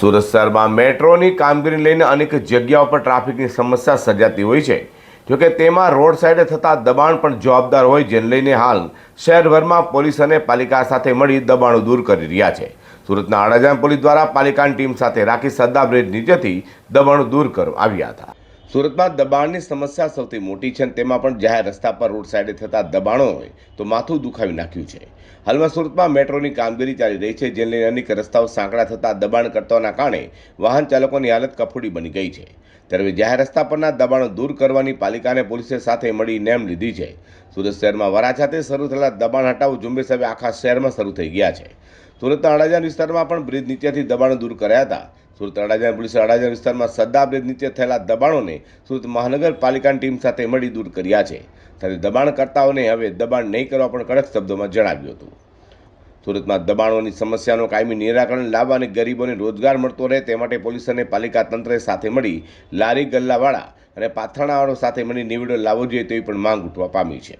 સુરત શહેરમાં મેટ્રોની કામગીરીને લઈને અનેક જગ્યાઓ પર ટ્રાફિકની સમસ્યા સર્જાતી હોય છે. જોકે તેમાં રોડ સાઈડે થતા દબાણ પણ જવાબદાર હોય જેને લઈને હાલ શહેરભરમાં પોલીસ અને પાલિકા સાથે મળી દબાણો દૂર કરી રહ્યા છે. સુરતના અડાજણ પોલીસ દ્વારા પાલિકાની ટીમ સાથે રાખી સરદાર બ્રિજ નીચેથી દબાણો દૂર કરવામાં આવ્યા હતા. સુરતમાં દબાણની સમસ્યા સૌથી મોટી છે અને તેમાં પણ જાહેર રસ્તા પર રોડ સાઈડે થતા દબાણો હોય તો માથું દુખાવી નાખ્યું છે. હાલમાં સુરતમાં મેટ્રોની કામગીરી ચાલી રહી છે, જેને અનેક રસ્તાઓ સાંકડા થતા દબાણકર્તાઓના કારણે વાહન ચાલકોની હાલત કફોડી બની ગઈ છે. ત્યારે જાહેર રસ્તા પરના દબાણો દૂર કરવાની પાલિકાને પોલીસે સાથે મળી નેમ લીધી છે. સુરત શહેરમાં વરાછાતે શરૂ થયેલા દબાણ હટાવ ઝુંબેશ હવે આખા શહેરમાં શરૂ થઈ ગયા છે. સુરતના અડાજાન વિસ્તારમાં પણ બ્રિજ નીચેથી દબાણો દૂર કર્યા હતા. સુરત અડાજણ પોલીસે અડાજણ વિસ્તારમાં સદ્દા બ્રિજ નીચે થયેલા દબાણોને સુરત મહાનગરપાલિકાની ટીમ સાથે મળી દૂર કર્યા છે. સાથે દબાણકર્તાઓને હવે દબાણ નહીં કરવા પણ કડક શબ્દોમાં જણાવ્યું હતું. સુરતમાં દબાણોની સમસ્યાનો કાયમી નિરાકરણ લાવવા અને ગરીબોને રોજગાર મળતો રહે તે માટે પોલીસ અને પાલિકા તંત્રે સાથે મળી લારી ગલ્લાવાળા અને પાથરણાવાળો સાથે મળી નિવેડો લાવવો જોઈએ તેવી પણ માંગ ઉઠવા પામી છે.